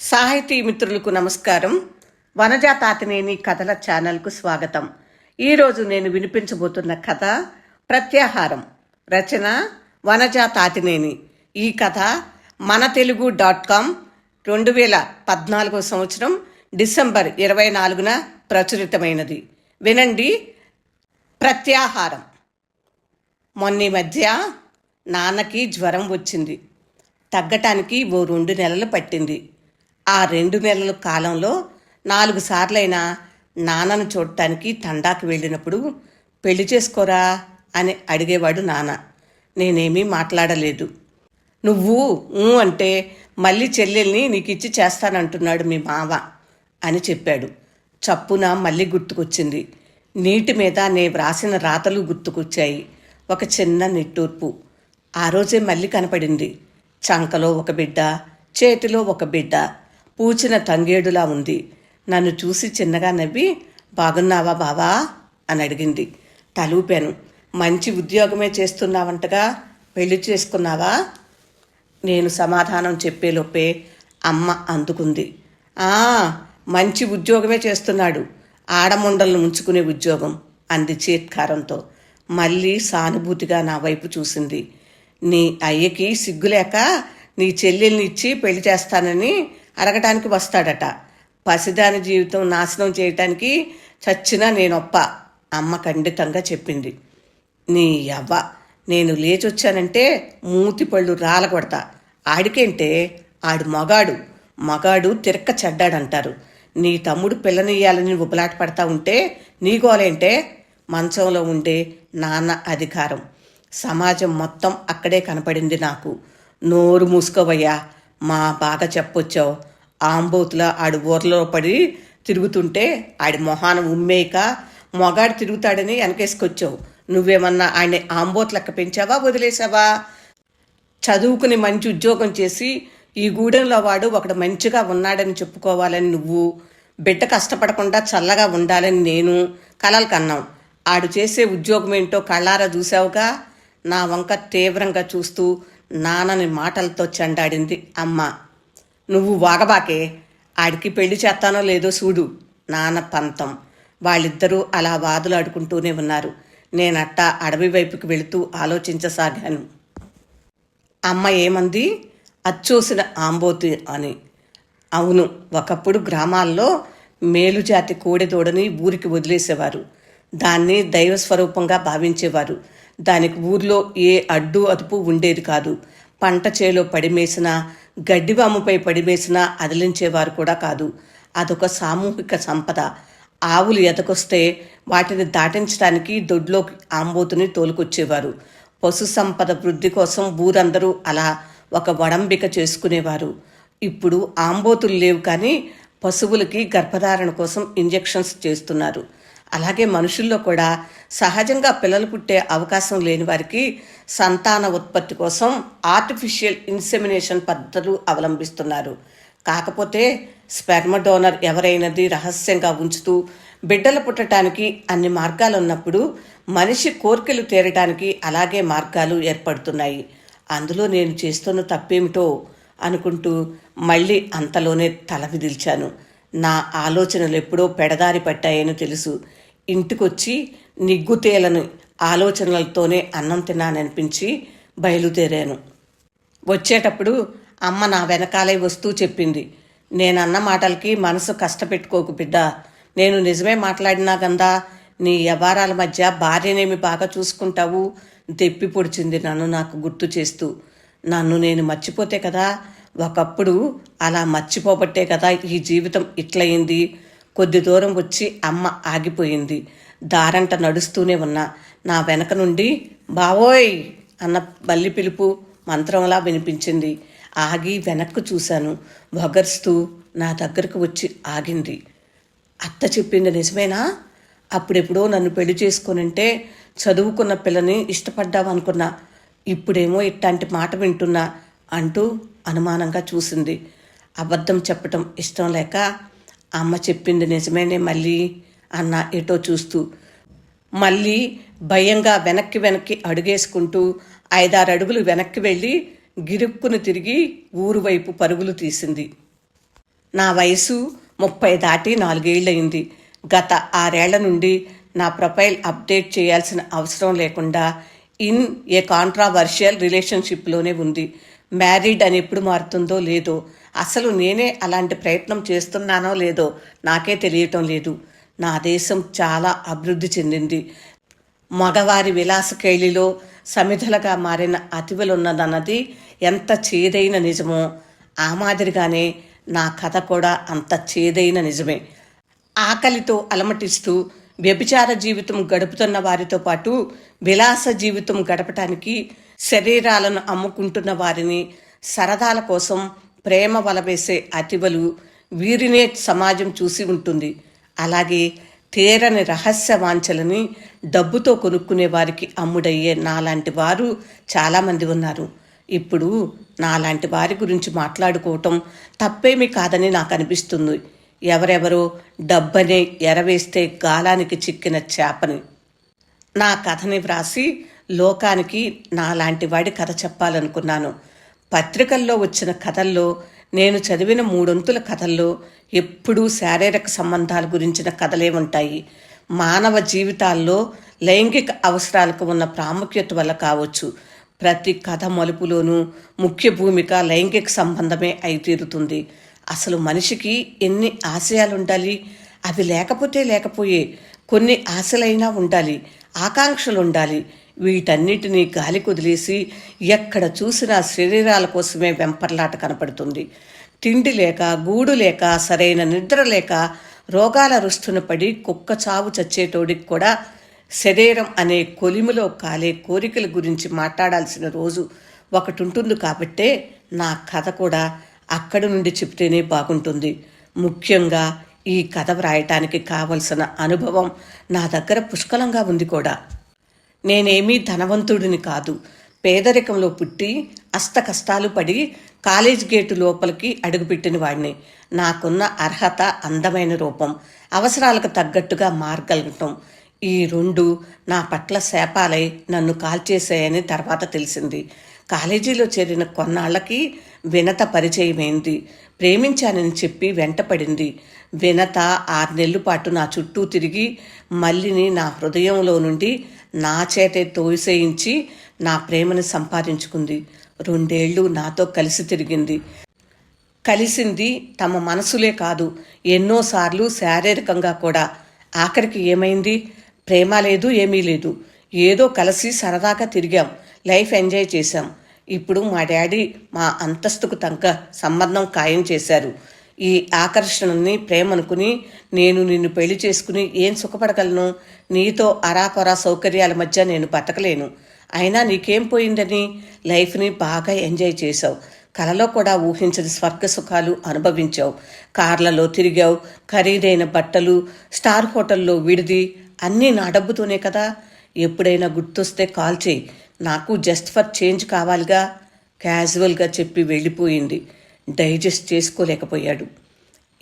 సాహితీ మిత్రులకు నమస్కారం. వనజా తాతినేని కథల ఛానల్కు స్వాగతం. ఈరోజు నేను వినిపించబోతున్న కథ ప్రత్యాహారం. రచన వనజా తాతినేని ఈ కథ మన తెలుగు డాట్ కామ్ రెండు వేల పద్నాలుగో సంవత్సరం డిసెంబర్ ఇరవై నాలుగున ప్రచురితమైనది. వినండి. ప్రత్యాహారం. మొన్న ఈ మధ్య నాన్నకి జ్వరం వచ్చింది. తగ్గటానికి ఓ రెండు నెలలు పట్టింది. ఆ రెండు నెలల కాలంలో నాలుగు సార్లైనా నాన్నను చూడటానికి తండాకి వెళ్ళినప్పుడు పెళ్ళి చేసుకోరా? అని అడిగేవాడు నాన్న. నేనేమీ మాట్లాడలేదు. నువ్వు ఊ అంటే మళ్ళీ చెల్లెల్ని నీకిచ్చి చేస్తానంటున్నాడు మీ మావ అని చెప్పాడు. చప్పున మళ్ళీ గుర్తుకొచ్చింది. నీటి మీద నే వ్రాసిన రాతలు గుర్తుకొచ్చాయి. ఒక చిన్న నిట్టూర్పు. ఆ రోజే మళ్ళీ కనపడింది. చంకలో ఒక బిడ్డ చేతిలో ఒక బిడ్డ. పూచిన తంగేడులా ఉంది. నన్ను చూసి చిన్నగా నవ్వి బాగున్నావా బావా? అని అడిగింది. తలూపాను. మంచి ఉద్యోగమే చేస్తున్నావంటగా? పెళ్ళి చేసుకున్నావా? నేను సమాధానం చెప్పేలోపే అమ్మ అందుకుంది. ఆ మంచి ఉద్యోగమే చేస్తున్నాడు. ఆడముండలను ఉంచుకునే ఉద్యోగం అంది చేత్కారంతో. మళ్ళీ సానుభూతిగా నా వైపు చూసింది. నీ అయ్యకి సిగ్గులేక నీ చెల్లెల్ని ఇచ్చి పెళ్ళి చేస్తానని అరగటానికి వస్తాడట. పసిదాని జీవితం నాశనం చేయటానికి చచ్చినా నేనొప్ప. అమ్మ ఖండితంగా చెప్పింది. నీ అవ్వ నేను లేచొచ్చానంటే మూతి పళ్ళు రాలగొడతా. ఆడికేంటే ఆడు మగాడు మగాడు తిరక్క చెడ్డాడంటారు. నీ తమ్ముడు పిల్లనియ్యాలని ఉబలాట పడతా ఉంటే నీ గోలేంటే? మంచంలో ఉండే నాన్న అధికారం. సమాజం మొత్తం అక్కడే కనపడింది నాకు. నోరు మూసుకోవయ్యా. మా బాగా చెప్పొచ్చావు. ఆంబోతులా ఆడి ఊర్లో పడి తిరుగుతుంటే ఆడి మొహాన ఉమ్మేయక మొగాడు తిరుగుతాడని వెనకేసుకొచ్చావు. నువ్వేమన్నా ఆయన ఆంబోతులక్క పెంచావా వదిలేసావా చదువుకుని మంచి ఉద్యోగం చేసి ఈ గూడెంలో వాడు ఒకడు మంచిగా ఉన్నాడని చెప్పుకోవాలని నువ్వు. బిడ్డ కష్టపడకుండా చల్లగా ఉండాలని నేను కలలు కన్నాం. ఆడు చేసే ఉద్యోగం ఏంటో కళ్ళారా చూసావుగా నా వంక తీవ్రంగా చూస్తూ నాన్నని మాటలతో చెండాడింది అమ్మ. నువ్వు వాగబాకే ఆడికి పెళ్ళి చేస్తానో లేదో చూడు నాన్న పంతం. వాళ్ళిద్దరూ అలా వాదులాడుకుంటూనే ఉన్నారు. నేనట్టా అడవి వైపుకి వెళుతూ ఆలోచించసాగాను. అమ్మ ఏమంది? అచ్చూసిన ఆంబోతి అని. అవును ఒకప్పుడు గ్రామాల్లో మేలుజాతి కోడెదోడని ఊరికి వదిలేసేవారు. దాన్ని దైవ స్వరూపంగా భావించేవారు. దానికి ఊర్లో ఏ అడ్డు అదుపు ఉండేది కాదు. పంట చేలో పడిమేసినా గడ్డివాముపై పడిమేసినా అదిలించేవారు కూడా కాదు. అదొక సామూహిక సంపద. ఆవులు ఎదకొస్తే వాటిని దాటించడానికి దొడ్లోకి ఆంబోతుని తోలుకొచ్చేవారు. పశు సంపద వృద్ధి కోసం ఊరందరూ అలా ఒక వడంబిక చేసుకునేవారు. ఇప్పుడు ఆంబోతులు లేవు కానీ పశువులకి గర్భధారణ కోసం ఇంజెక్షన్స్ చేస్తున్నారు. అలాగే మనుషుల్లో కూడా సహజంగా పిల్లలు పుట్టే అవకాశం లేని వారికి సంతాన ఉత్పత్తి కోసం ఆర్టిఫిషియల్ ఇన్సెమినేషన్ పద్ధతులు అవలంబిస్తున్నారు. కాకపోతే స్పెర్మ డోనర్ ఎవరైనది రహస్యంగా ఉంచుతూ బిడ్డలు పుట్టడానికి అన్ని మార్గాలు ఉన్నప్పుడు మనిషి కోరికలు తీరటానికి అలాగే మార్గాలు ఏర్పడుతున్నాయి. అందులో నేను చేస్తున్న తప్పేమిటో అనుకుంటూ మళ్ళీ అంతలోనే తల విదిల్చాను. నా ఆలోచనలు ఎప్పుడో పెడదారి పట్టాయని తెలుసు. ఇంటికొచ్చి నిగ్గుతేలని ఆలోచనలతోనే అన్నం తిన్నాననిపించి బయలుదేరాను. వచ్చేటప్పుడు అమ్మ నా వెనకాలే వస్తూ చెప్పింది. నేనన్న మాటలకి మనసు కష్టపెట్టుకోకు బిడ్డ. నేను నిజమే మాట్లాడినా గందా. నీ వ్యవహారాల మధ్య భార్యనేమి బాగా చూసుకుంటావు? దెప్పి పొడిచింది నన్ను నాకు గుర్తు చేస్తూ. నన్ను నేను మర్చిపోతే కదా? ఒకప్పుడు అలా మర్చిపోబట్టే కదా ఈ జీవితం ఇట్లయింది? కొద్ది దూరం వచ్చి అమ్మ ఆగిపోయింది. దారంట నడుస్తూనే ఉన్నా. నా వెనక నుండి బావోయ్! అన్న బల్లి పిలుపు మంత్రంలా వినిపించింది. ఆగి వెనక్కు చూశాను. వగర్స్తూ నా దగ్గరకు వచ్చి ఆగింది. అత్త చెప్పింది నిజమేనా? అప్పుడెప్పుడో నన్ను పెళ్ళి చేసుకొనంటే చదువుకున్న పిల్లని ఇష్టపడ్డావనుకున్నా. ఇప్పుడేమో ఇట్లాంటి మాట వింటున్నా అంటూ అనుమానంగా చూసింది. అబద్ధం చెప్పటం ఇష్టం లేక అమ్మ చెప్పింది నిజమేనే మళ్ళీ అన్న ఎటో చూస్తూ. మళ్ళీ భయంగా వెనక్కి వెనక్కి అడుగేసుకుంటూ ఐదారు అడుగులు వెనక్కి వెళ్ళి గిరుక్కును తిరిగి ఊరు వైపు పరుగులు తీసింది. నా వయసు ముప్పై దాటి నాలుగేళ్ళయింది గత ఆరేళ్ళ నుండి నా ప్రొఫైల్ అప్డేట్ చేయాల్సిన అవసరం లేకుండా ఇన్ ఏ కాంట్రావర్షియల్ రిలేషన్షిప్లోనే ఉంది. మ్యారీడ్ అని ఎప్పుడు మారుతుందో లేదో అసలు నేనే అలాంటి ప్రయత్నం చేస్తున్నానో లేదో నాకే తెలియటం లేదు. నా దేశం చాలా అభివృద్ధి చెందింది. మగవారి విలాస శైలిలో సమిధలుగా మారిన అతివలున్నదన్నది ఎంత చేదైన నిజమో ఆ మాదిరిగానే నా కథ కూడా అంత చేదైన నిజమే. ఆకలితో అలమటిస్తూ వ్యభిచార జీవితం గడుపుతున్న వారితో పాటు విలాస జీవితం గడపటానికి శరీరాలను అమ్ముకుంటున్న వారిని సరదాల కోసం ప్రేమ వలవేసే అతివలు వీరినే సమాజం చూసి ఉంటుంది. అలాగే తీరని రహస్య వాంఛలని డబ్బుతో కొనుక్కునే వారికి అమ్ముడయ్యే నాలాంటి వారు చాలామంది ఉన్నారు. ఇప్పుడు నాలాంటి వారి గురించి మాట్లాడుకోవటం తప్పేమీ కాదని నాకు అనిపిస్తుంది. ఎవరెవరో డబ్బని ఎరవేస్తే గాలానికి చిక్కిన చేపని. నా కథని వ్రాసి లోకానికి నాలాంటి వాడి కథ చెప్పాలనుకున్నాను. పత్రికల్లో వచ్చిన కథల్లో నేను చదివిన మూడొంతుల కథల్లో ఎప్పుడూ శారీరక సంబంధాల గురించిన కథలే ఉంటాయి. మానవ జీవితాల్లో లైంగిక అవసరాలకు ఉన్న ప్రాముఖ్యత వల్ల కావచ్చు. ప్రతి కథ మలుపులోనూ ముఖ్య భూమిక లైంగిక సంబంధమే అయి తీరుతుంది. అసలు మనిషికి ఎన్ని ఆశయాలు ఉండాలి అవి లేకపోతే లేకపోయే కొన్ని ఆశలైనా ఉండాలి ఆకాంక్షలు ఉండాలి వీటన్నిటినీ గాలి కుదిలేసి ఎక్కడ చూసినా శరీరాల కోసమే వెంపర్లాట కనపడుతుంది. తిండి లేక గూడు లేక సరైన నిద్ర లేక రోగాల రుస్తున పడి కుక్క చావు చచ్చేటోడికి కూడా శరీరం అనే కొలిమిలో కాలే కోరికల గురించి మాట్లాడాల్సిన రోజు ఒకటి ఉంటుంది కాబట్టే నా కథ కూడా అక్కడి నుండి చెప్తేనే బాగుంటుంది. ముఖ్యంగా ఈ కథ వ్రాయటానికి కావలసిన అనుభవం నా దగ్గర పుష్కలంగా ఉంది కూడా. నేనేమీ ధనవంతుడిని కాదు. పేదరికంలో పుట్టి అస్త కష్టాలు పడి కాలేజ్ గేటు లోపలికి అడుగుపెట్టిన వాడిని నాకున్న అర్హత అందమైన రూపం. అవసరాలకు తగ్గట్టుగా మార్గలగటం ఈ రెండు నా పట్ల శాపాలై నన్ను కాల్చేశాయని తర్వాత తెలిసింది. కాలేజీలో చేరిన కొన్నాళ్ళకి వినత పరిచయమైంది? ప్రేమించానని చెప్పి వెంటపడింది. వినత ఆరు నెలల పాటు నా చుట్టూ తిరిగి మల్లిని నా హృదయంలో నుండి నా చేతే తోసేయించి నా ప్రేమను సంపాదించుకుంది. రెండేళ్ళు నాతో కలిసి తిరిగింది. కలిసింది తమ మనసులే కాదు ఎన్నోసార్లు శారీరకంగా కూడా. ఆఖరికి ఏమైంది? ప్రేమ లేదు ఏమీ లేదు. ఏదో కలిసి సరదాగా తిరిగాం. లైఫ్ ఎంజాయ్ చేశాం. ఇప్పుడు మా డాడీ మా అంతస్తుకు తగ్గ సంబంధం ఖాయం చేశారు. ఈ ఆకర్షణని ప్రేమనుకుని నేను నిన్ను పెళ్ళి చేసుకుని ఏం సుఖపడగలను? నీతో అరాకొరా సౌకర్యాల మధ్య నేను బతకలేను. అయినా నీకేం పోయిందని? లైఫ్ని బాగా ఎంజాయ్ చేశావు. కలలో కూడా ఊహించని స్వర్గ సుఖాలు అనుభవించావు. కార్లలో తిరిగావు. ఖరీదైన బట్టలు స్టార్ హోటల్లో విడిది అన్నీ నా డబ్బుతోనే కదా? ఎప్పుడైనా గుర్తొస్తే కాల్ చేయి. నాకు జస్ట్ ఫర్ చేంజ్ కావాలిగా. క్యాజువల్గా చెప్పి వెళ్ళిపోయింది. డైజెస్ట్ చేసుకోలేకపోయాడు.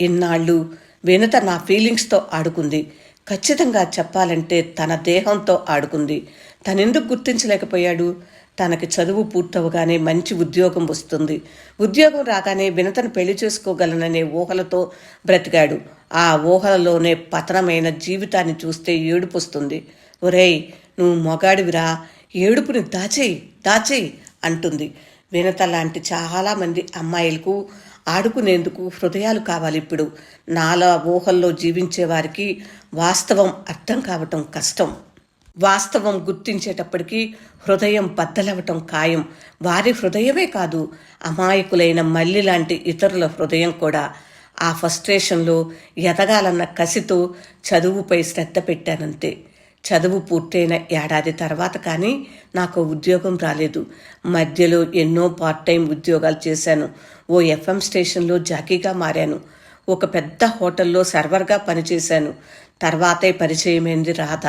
ఇన్నాళ్ళు వినత నా ఫీలింగ్స్తో ఆడుకుంది. ఖచ్చితంగా చెప్పాలంటే తన దేహంతో ఆడుకుంది. తనెందుకు గుర్తించలేకపోయాడు? తనకి చదువు పూర్తవగానే మంచి ఉద్యోగం వస్తుంది. ఉద్యోగం రాగానే వినతను పెళ్ళి చేసుకోగలననే ఊహలతో బ్రతికాడు. ఆ ఊహలలోనే పతనమైన జీవితాన్ని చూస్తే ఏడుపు వస్తుంది. ఒరేయ్ నువ్వు మొగాడివిరా ఏడుపుని దాచేయి దాచేయి అంటుంది. వినత లాంటి చాలామంది అమ్మాయిలకు ఆడుకునేందుకు హృదయాలు కావాలి ఇప్పుడు. నాలా ఊహల్లో జీవించే వారికి వాస్తవం అర్థం కావటం కష్టం. వాస్తవం గుర్తించేటప్పటికీ హృదయం బద్దలవటం ఖాయం. వారి హృదయమే కాదు అమాయకులైన మల్లి లాంటి ఇతరుల హృదయం కూడా. ఆ ఫస్ట్రేషన్లో ఎదగాలన్న కసితో చదువుపై శ్రద్ధ పెట్టానంతే. చదువు పూర్తయిన ఏడాది తర్వాత కానీ నాకు ఉద్యోగం రాలేదు. మధ్యలో ఎన్నో పార్ట్ టైం ఉద్యోగాలు చేశాను. ఓ ఎఫ్ఎం స్టేషన్లో జాకీగా మారాను. ఒక పెద్ద హోటల్లో సర్వర్గా పనిచేశాను. తర్వాతే పరిచయమైంది రాధ.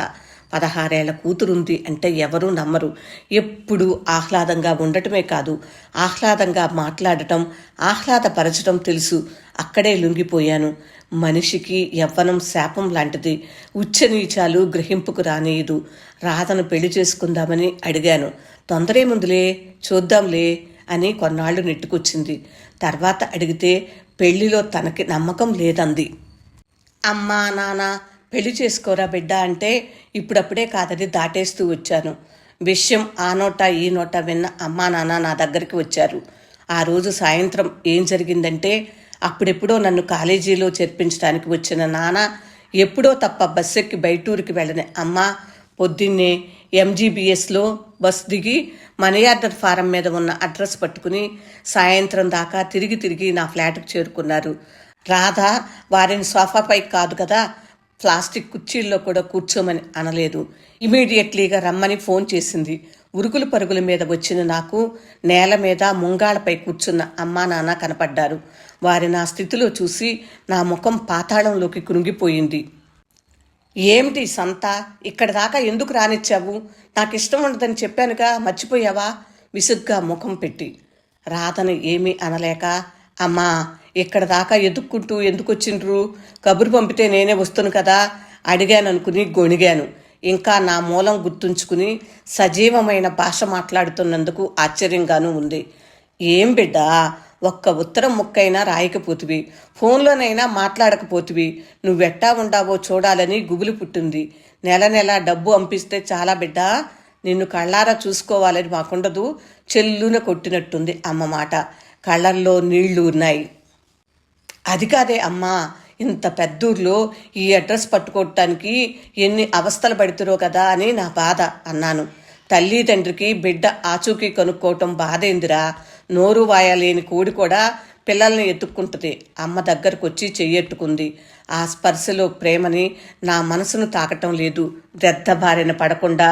పదహారేళ్ళ కూతురుంది అంటే ఎవరూ నమ్మరు. ఎప్పుడూ ఆహ్లాదంగా ఉండటమే కాదు ఆహ్లాదంగా మాట్లాడటం ఆహ్లాదపరచడం తెలుసు. అక్కడే లొంగిపోయాను. మనిషికి యవ్వనం శాపం లాంటిది. ఉచ్చనీచాలు గ్రహింపుకు రానియదు. రాధను పెళ్ళి చేసుకుందామని అడిగాను. తొందరేముందులే చూద్దాంలే అని కొన్నాళ్ళు నెట్టుకొచ్చింది. తర్వాత అడిగితే పెళ్ళిలో తనకి నమ్మకం లేదంది. అమ్మా నాన్న పెళ్ళి చేసుకోరా బిడ్డ అంటే ఇప్పుడప్పుడే కాదని దాటేస్తూ వచ్చాను. విషయం ఆ నోట ఈ నోట విన్న అమ్మా నాన్న నా దగ్గరికి వచ్చారు. ఆ రోజు సాయంత్రం ఏం జరిగిందంటే అప్పుడెప్పుడో నన్ను కాలేజీలో చేర్పించడానికి వచ్చిన నాన్న ఎప్పుడో తప్ప బస్ ఎక్కి బయటూరికి వెళ్ళని అమ్మ పొద్దున్నే ఎంజీబీఎస్లో బస్ దిగి మనీ ఆర్డర్ ఫారం మీద ఉన్న అడ్రస్ పట్టుకుని సాయంత్రం దాకా తిరిగి తిరిగి నా ఫ్లాట్కి చేరుకున్నారు. రాధ వారిని సోఫాపై కాదు కదా ప్లాస్టిక్ కుర్చీల్లో కూడా కూర్చోమని అనలేదు. ఇమీడియట్లీగా రమ్మని ఫోన్ చేసింది. ఉరుకులు పరుగుల మీద వచ్చిన నాకు నేల మీద ముంగాళ్ళపై కూర్చున్న అమ్మా నాన్న కనపడ్డారు. వారి నా స్థితిలో చూసి నా ముఖం పాతాళంలోకి కృంగిపోయింది. ఏమిటి సంత? ఇక్కడ దాకా ఎందుకు రానిచ్చావు? నాకు ఇష్టం ఉండదని చెప్పానుగా మర్చిపోయావా? విసుగ్గా ముఖం పెట్టి. రాధను ఏమీ అనలేక అమ్మా ఇక్కడ దాకా ఎదుక్కుంటూ ఎందుకు వచ్చిండ్రు కబురు పంపితే నేనే వస్తును కదా? అడిగాను అనుకుని గొణిగాను. ఇంకా నా మూలం గుర్తుంచుకుని సజీవమైన భాష మాట్లాడుతున్నందుకు ఆశ్చర్యంగానూ ఉంది. ఏం బిడ్డా? ఒక్క ఉత్తరం ముక్కైనా రాయకపోతివి. ఫోన్లోనైనా మాట్లాడకపోతివి. నువ్వెట్టా ఉండావో చూడాలని గుబులు పుట్టింది. నెల నెల డబ్బు అంపిస్తే చాలా బిడ్డ? నిన్ను కళ్ళారా చూసుకోవాలని మాకుండదు. చెల్లున కొట్టినట్టుంది అమ్మ మాట. కళ్ళల్లో నీళ్ళు ఉన్నాయి. అది కాదే అమ్మా ఇంత పెద్దూర్లో ఈ అడ్రస్ పట్టుకోవటానికి ఎన్ని అవస్థలు పడుతురో కదా అని నా బాధ అన్నాను. తల్లి తండ్రికి బిడ్డ ఆచూకీ కనుక్కోవటం బాధేందిరా. నోరు వాయలేని కోడి కూడా పిల్లల్ని ఎత్తుక్కుంటుంది. అమ్మ దగ్గరకు వచ్చి చెయ్యెట్టుకుంది. ఆ స్పర్శలో ప్రేమని నా మనసును తాకటం లేదు. గ్రద్ద బారిన పడకుండా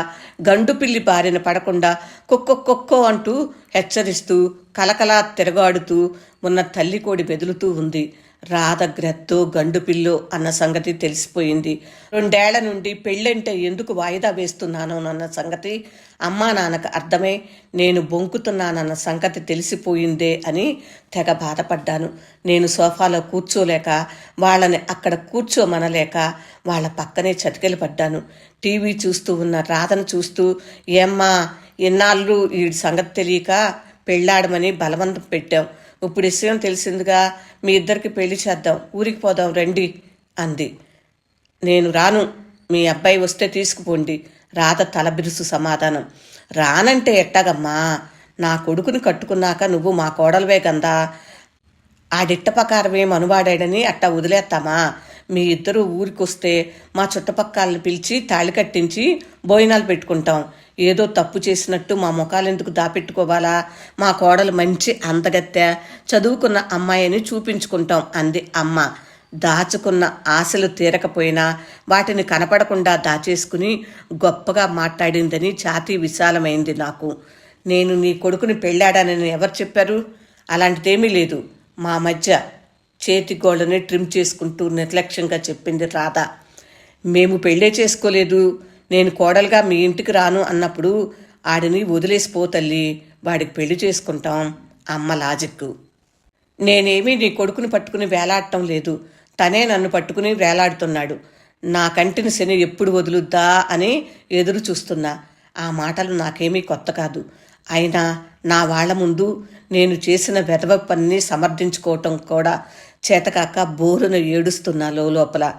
గండు పిల్లి బారిన పడకుండా కుక్కో కుక్కో అంటూ హెచ్చరిస్తూ కలకలా తిరగాడుతూ ఉన్న తల్లి కోడి బెదులుతూ ఉంది. రాధ గ్రద్దో గండు పిల్లు అన్న సంగతి తెలిసిపోయింది. రెండేళ్ళ నుండి పెళ్ళంటే ఎందుకు వాయిదా వేస్తున్నానో అన్న సంగతి అమ్మా నాన్నకు అర్థమై. నేను బొంకుతున్నానన్న సంగతి తెలిసిపోయిందే అని తెగ బాధపడ్డాను. నేను సోఫాలో కూర్చోలేక వాళ్ళని అక్కడ కూర్చోమనలేక వాళ్ళ పక్కనే చతికెలు పడ్డాను. టీవీ చూస్తూ ఉన్న రాధను చూస్తూ ఏమ్మా ఇన్నాళ్ళు ఈ సంగతి తెలియక పెళ్ళాడమని బలవంతం పెట్టాం. ఇప్పుడు విషయం తెలిసిందిగా మీ ఇద్దరికి పెళ్ళి చేద్దాం ఊరికి పోదాం రండి అంది. నేను రాను మీ అబ్బాయి వస్తే తీసుకుపోండి రాధ తలబిరుసు సమాధానం. రానంటే ఎట్టగమ్మా నా కొడుకుని కట్టుకున్నాక నువ్వు మా కోడలవే గందా. ఆడిట్ట ప్రకారమే అనువాడాడని అట్టా వదిలేస్తామా? మీ ఇద్దరు ఊరికొస్తే మా చుట్టుపక్కలని పిలిచి తాళి కట్టించి భోజనాలు పెట్టుకుంటాం. ఏదో తప్పు చేసినట్టు మా ముఖాలు ఎందుకు దాపెట్టుకోవాలా? మా కోడలు మంచి అందగత్తె. చదువుకున్న అమ్మాయిని చూపించుకుంటాం అంది అమ్మ. దాచుకున్న ఆశలు తీరకపోయినా వాటిని కనపడకుండా దాచేసుకుని గొప్పగా మాట్లాడిందని ఛాతీ విశాలమైంది నాకు. నేను నీ కొడుకుని పెళ్ళాడానని ఎవరు చెప్పారు? అలాంటిదేమీ లేదు. మా మధ్య చేతి గోళ్ళని ట్రిమ్ చేసుకుంటూ నిర్లక్ష్యంగా చెప్పింది రాధ. మేము పెళ్ళే చేసుకోలేదు. నేను కోడలుగా మీ ఇంటికి రాను అన్నప్పుడు ఆడిని వదిలేసిపో తల్లి వాడికి పెళ్ళి చేసుకుంటాం అమ్మ లాజిక్. నేనేమీ నీ కొడుకుని పట్టుకుని వేలాడటం లేదు. తనే నన్ను పట్టుకుని వేలాడుతున్నాడు. నా కంటిని శని ఎప్పుడు వదులుద్దా అని ఎదురు చూస్తున్నా. ఆ మాటలు నాకేమీ కొత్త కాదు. అయినా నా వాళ్ళ ముందు నేను చేసిన వెధవ పనిని సమర్థించుకోవటం కూడా చేతకాక బోరున ఏడుస్తున్నా లోపల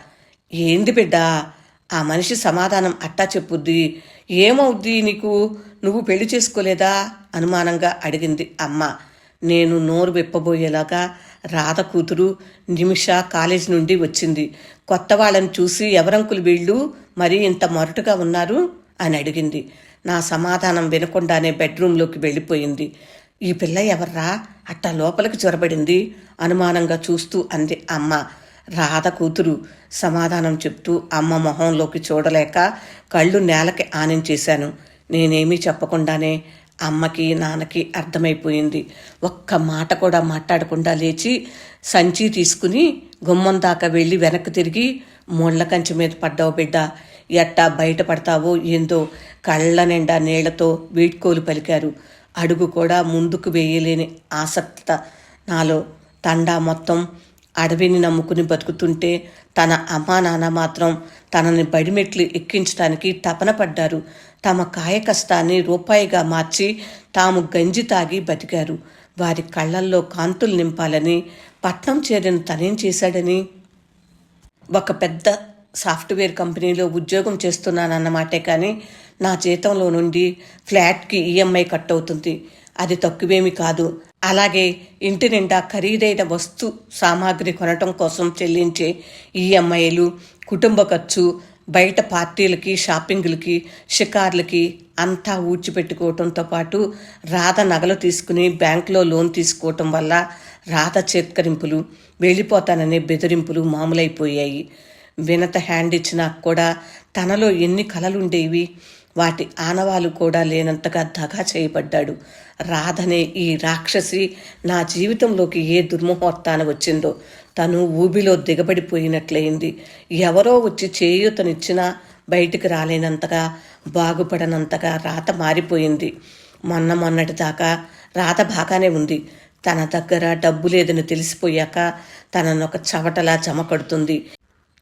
ఏంది బిడ్డా? ఆ మనిషి సమాధానం అట్టా చెప్పుద్ది. ఏమవుద్ది నీకు? నువ్వు పెళ్ళి చేసుకోలేదా? అనుమానంగా అడిగింది అమ్మ. నేను నోరు విప్పబోయేలాగా రాధ కూతురు నిమిష కాలేజ్ నుండి వచ్చింది. కొత్త వాళ్ళని చూసి ఎవరంకులు వీళ్ళు? మరీ ఇంత మొరటుగా ఉన్నారు? అని అడిగింది. నా సమాధానం వినకుండానే బెడ్రూమ్లోకి వెళ్ళిపోయింది. ఈ పిల్ల ఎవర్రా? అట్టా లోపలికి చొరబడింది? అనుమానంగా చూస్తూ అంది అమ్మ. రాధ కూతురు సమాధానం చెప్తూ అమ్మ మొహంలోకి చూడలేక కళ్ళు నేలకి ఆనించేశాను. నేనేమీ చెప్పకుండానే అమ్మకి నాన్నకి అర్థమైపోయింది. ఒక్క మాట కూడా మాట్లాడకుండా లేచి సంచి తీసుకుని గుమ్మం దాకా వెళ్ళి వెనక్కి తిరిగి ముళ్ళ కంచె మీద పడ్డావు బిడ్డ. ఎట్టా బయటపడతావో ఏందో కళ్ళ నిండా నీళ్ళతో వీడ్కోలు పలికారు. అడుగు కూడా ముందుకు వేయలేని ఆసక్త నాలో. తండా మొత్తం అడవిని నమ్ముకుని బతుకుతుంటే తన అమ్మా నాన్న మాత్రం తనని బడిమెట్లు ఎక్కించడానికి తపన పడ్డారు. తమ కాయ కష్టాన్ని రూపాయిగా మార్చి తాము గంజి తాగి బతికారు. వారి కళ్ళల్లో కాంతులు నింపాలని పట్నం చేరిన తనేం చేశాడని ఒక పెద్ద సాఫ్ట్వేర్ కంపెనీలో ఉద్యోగం చేస్తున్నానన్నమాటే కానీ నా జీతంలో నుండి ఫ్లాట్కి ఈఎంఐ కట్ అవుతుంది. అది తక్కువేమీ కాదు. అలాగే ఇంటి నిండా ఖరీదైన వస్తు సామాగ్రి కొనటం కోసం చెల్లించే ఈఎంఐలు కుటుంబ ఖర్చు బయట పార్టీలకి షాపింగ్లకి షికార్లకి అంతా ఊడ్చిపెట్టుకోవటంతో పాటు రాధ నగలు తీసుకుని బ్యాంకులో లోన్ తీసుకోవటం వల్ల రాధ చేత్కరింపులు వెళ్ళిపోతాననే బెదిరింపులు మామూలైపోయాయి. వినత హ్యాండ్ ఇచ్చినా కూడా తనలో ఎన్ని కలలుండేవి? వాటి ఆనవాలు కూడా లేనంతగా దగా చేయబడ్డాడు. రాధనే ఈ రాక్షసి నా జీవితంలోకి ఏ దుర్ముహూర్తాన వచ్చిందో. తను ఊబిలో దిగబడిపోయినట్లయింది. ఎవరో వచ్చి చేయూతనిచ్చినా బయటికి రాలేనంతగా బాగుపడనంతగా రాత మారిపోయింది. మొన్న మొన్నటి దాకా రాత బాగానే ఉంది. తన దగ్గర డబ్బు లేదని తెలిసిపోయాక తననొక చవటలా జమ కడుతుంది.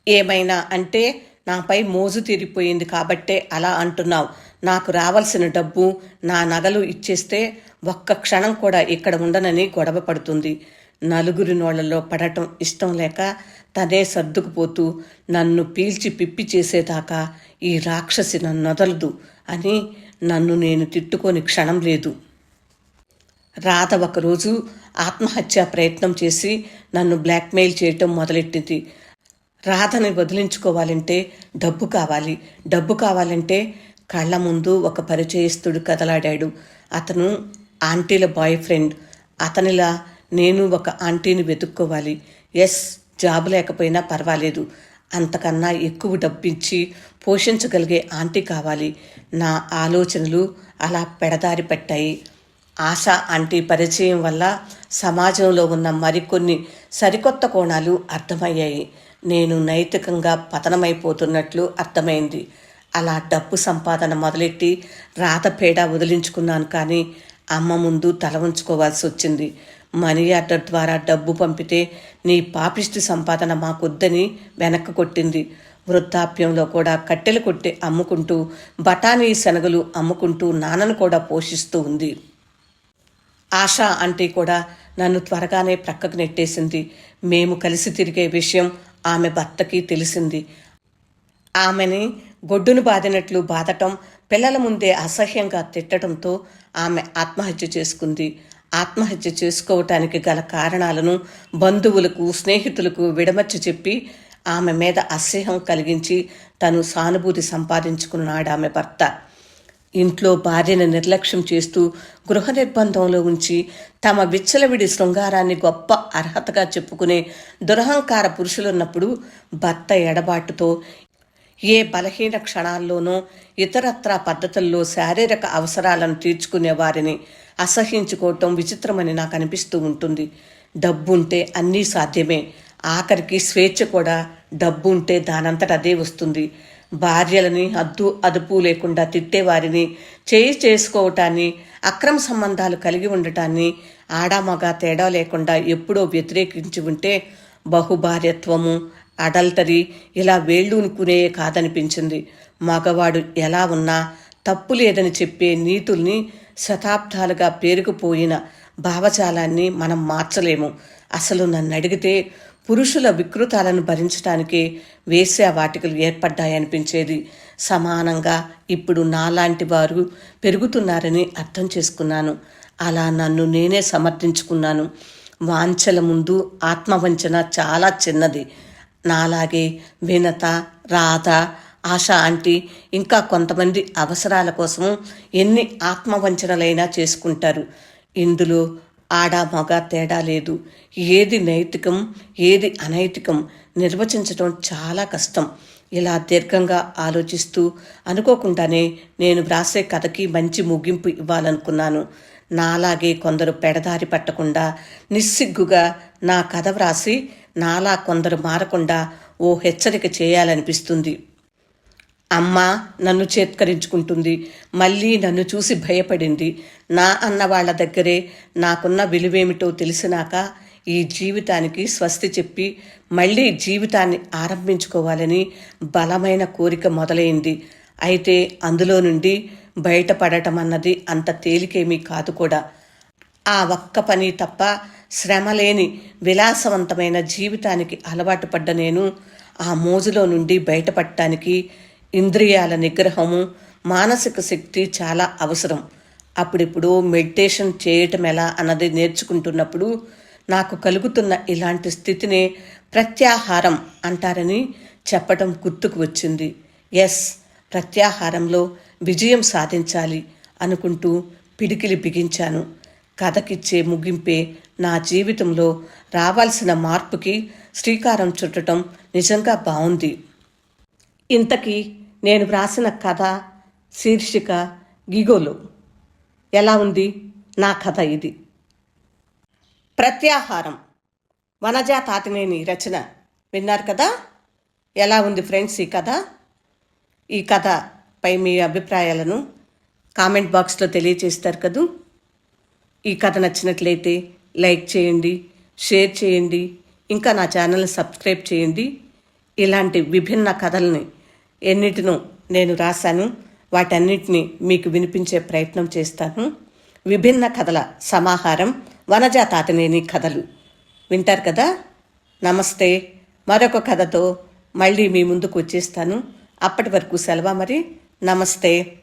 ఏమైనా అంటే నాపై మోజు తీరిపోయింది కాబట్టే అలా అంటున్నావు. నాకు రావాల్సిన డబ్బు నా నగలు ఇచ్చేస్తే ఒక్క క్షణం కూడా ఇక్కడ ఉండనని గొడవ పడుతుంది. నలుగురి నోళ్ళలో పడటం ఇష్టం లేక తనే సర్దుకుపోతూ నన్ను పీల్చి పిప్పి చేసేదాకా ఈ రాక్షసి నన్ను వదలదు అని నన్ను నేను తిట్టుకొని క్షణం లేదు. రాత ఒకరోజు ఆత్మహత్య ప్రయత్నం చేసి నన్ను బ్లాక్మెయిల్ చేయటం మొదలెట్టింది. రాధని వదిలించుకోవాలంటే డబ్బు కావాలి. డబ్బు కావాలంటే కళ్ళ ముందు ఒక పరిచయస్తుడు కదలాడాడు. అతను ఆంటీల బాయ్ ఫ్రెండ్. అతనిలా నేను ఒక ఆంటీని వెతుక్కోవాలి. ఎస్ జాబ్ లేకపోయినా పర్వాలేదు. అంతకన్నా ఎక్కువ డబ్బిచ్చి పోషించగలిగే ఆంటీ కావాలి. నా ఆలోచనలు అలా పెడదారి పెట్టాయి. ఆశ ఆంటీ పరిచయం వల్ల సమాజంలో ఉన్న మరికొన్ని సరికొత్త కోణాలు అర్థమయ్యాయి. నేను నైతికంగా పతనమైపోతున్నట్లు అర్థమైంది. అలా డబ్బు సంపాదన మొదలెట్టి రాతపేడ వదిలించుకున్నాను కానీ అమ్మ ముందు తల ఉంచుకోవాల్సి వచ్చింది. మనీ ఆర్డర్ ద్వారా డబ్బు పంపితే నీ పాపిష్టి సంపాదన మాకొద్దని వెనక్కి కొట్టింది. వృద్ధాప్యంలో కూడా కట్టెలు కొట్టి అమ్ముకుంటూ బఠానీ శనగలు అమ్ముకుంటూ నాన్నను కూడా పోషిస్తూ ఉంది. ఆశ అంటే కూడా నన్ను త్వరగానే ప్రక్కకు నెట్టేసింది. మేము కలిసి తిరిగే విషయం ఆమె భర్తకి తెలిసింది. ఆమెని గొడ్డును బాదినట్లు బాధటం పిల్లల ముందే అసహ్యంగా తిట్టడంతో ఆమె ఆత్మహత్య చేసుకుంది. ఆత్మహత్య చేసుకోవటానికి గల కారణాలను బంధువులకు స్నేహితులకు విడమర్చి చెప్పి ఆమె మీద అసహ్యం కలిగించి తను సానుభూతి సంపాదించుకున్నాడు ఆమె భర్త. ఇంట్లో భార్యను నిర్లక్ష్యం చేస్తూ గృహ నిర్బంధంలో ఉంచి తమ విచ్చలవిడి శృంగారాన్ని గొప్ప అర్హతగా చెప్పుకునే దురహంకార పురుషులున్నప్పుడు భర్త ఎడబాటుతో ఏ బలహీన క్షణాల్లోనూ ఇతరత్రా పద్ధతుల్లో శారీరక అవసరాలను తీర్చుకునే వారిని అసహ్యించుకోవటం విచిత్రమని నాకు అనిపిస్తూ ఉంటుంది. డబ్బుంటే అన్నీ సాధ్యమే. ఆఖరికి స్వేచ్ఛ కూడా డబ్బు ఉంటే దానంతట అదే వస్తుంది. భార్యలని అద్దు అదుపు లేకుండా తిట్టేవారిని చేయి చేసుకోవటాన్ని అక్రమ సంబంధాలు కలిగి ఉండటాన్ని ఆడామగ తేడా లేకుండా ఎప్పుడో వ్యతిరేకించి ఉంటే బహుభార్యత్వము అడల్టరీ ఇలా వేళ్ళూనుకునే కాదనిపించింది. మగవాడు ఎలా ఉన్నా తప్పు లేదని చెప్పే నీతుల్ని శతాబ్దాలుగా పేరుకుపోయిన భావజాలాన్ని మనం మార్చలేము. అసలు నన్ను అడిగితే పురుషుల వికృతాలను భరించడానికే వేశ్యా వాటికలు ఏర్పడ్డాయనిపించేది. సమానంగా ఇప్పుడు నాలాంటి వారు పెరుగుతున్నారని అర్థం చేసుకున్నాను. అలా నన్ను నేనే సమర్థించుకున్నాను. వాంఛల ముందు ఆత్మవంచన చాలా చిన్నది. నాలాగే వినత రాధ ఆశ ఆంటీ ఇంకా కొంతమంది అవసరాల కోసం ఎన్ని ఆత్మవంచనలైనా చేసుకుంటారు. ఇందులో ఆడ మగ తేడా లేదు. ఏది నైతికం ఏది అనైతికం నిర్వచించడం చాలా కష్టం. ఇలా దీర్ఘంగా ఆలోచిస్తూ అనుకోకుండానే నేను వ్రాసే కథకి మంచి ముగింపు ఇవ్వాలనుకున్నాను. నాలాగే కొందరు పెడదారి పట్టకుండా నిస్సిగ్గుగా నా కథ వ్రాసి నాలా కొందరు మారకుండా ఓ హెచ్చరిక చేయాలనిపిస్తుంది. అమ్మ నన్ను చేత్కరించుకుంటుంది. మళ్ళీ నన్ను చూసి భయపడింది. నా అన్న వాళ్ళ దగ్గరే నాకున్న విలువేమిటో తెలిసినాక ఈ జీవితానికి స్వస్తి చెప్పి మళ్ళీ జీవితాన్ని ఆరంభించుకోవాలని బలమైన కోరిక మొదలైంది. అయితే అందులో నుండి బయటపడటం అన్నది అంత తేలికేమీ కాదు కూడా. ఆ ఒక్క పని తప్ప శ్రమ లేని విలాసవంతమైన జీవితానికి అలవాటు పడ్డ నేను ఆ మోజులో నుండి బయటపడటానికి ఇంద్రియాల నిగ్రహము మానసిక శక్తి చాలా అవసరం. అప్పుడిప్పుడు మెడిటేషన్ చేయటం ఎలా అన్నది నేర్చుకుంటున్నప్పుడు నాకు కలుగుతున్న ఇలాంటి స్థితినే ప్రత్యాహారం అంటారని చెప్పటం గుర్తుకు వచ్చింది. ఎస్ ప్రత్యాహారంలో విజయం సాధించాలి అనుకుంటూ పిడికిలి బిగించాను. కథకిచ్చే ముగింపే నా జీవితంలో రావాల్సిన మార్పుకి శ్రీకారం చుట్టడం నిజంగా బాగుంది ఇంతకీ నేను వ్రాసిన కథ శీర్షిక గిగోలు. ఎలా ఉంది? నా కథ ఇది. ప్రత్యాహారం. వనజా తాతినేని రచన. విన్నారు కదా? ఎలా ఉంది ఫ్రెండ్స్ ఈ కథ? ఈ కథపై మీ అభిప్రాయాలను కామెంట్ బాక్స్లో తెలియచేస్తారు కదూ? ఈ కథ నచ్చినట్లయితే లైక్ చేయండి షేర్ చేయండి ఇంకా నా ఛానల్ని సబ్స్క్రైబ్ చేయండి. ఇలాంటి విభిన్న కథల్ని ఎన్నిటినో నేను రాశాను. వాటన్నిటిని మీకు వినిపించే ప్రయత్నం చేస్తాను. విభిన్న కథల సమాహారం వనజా తాతనేని కథలు. వింటారు కదా? నమస్తే. మరొక కథతో మళ్ళీ మీ ముందుకు వచ్చేస్తాను. అప్పటి వరకు సెలవు మరి. నమస్తే.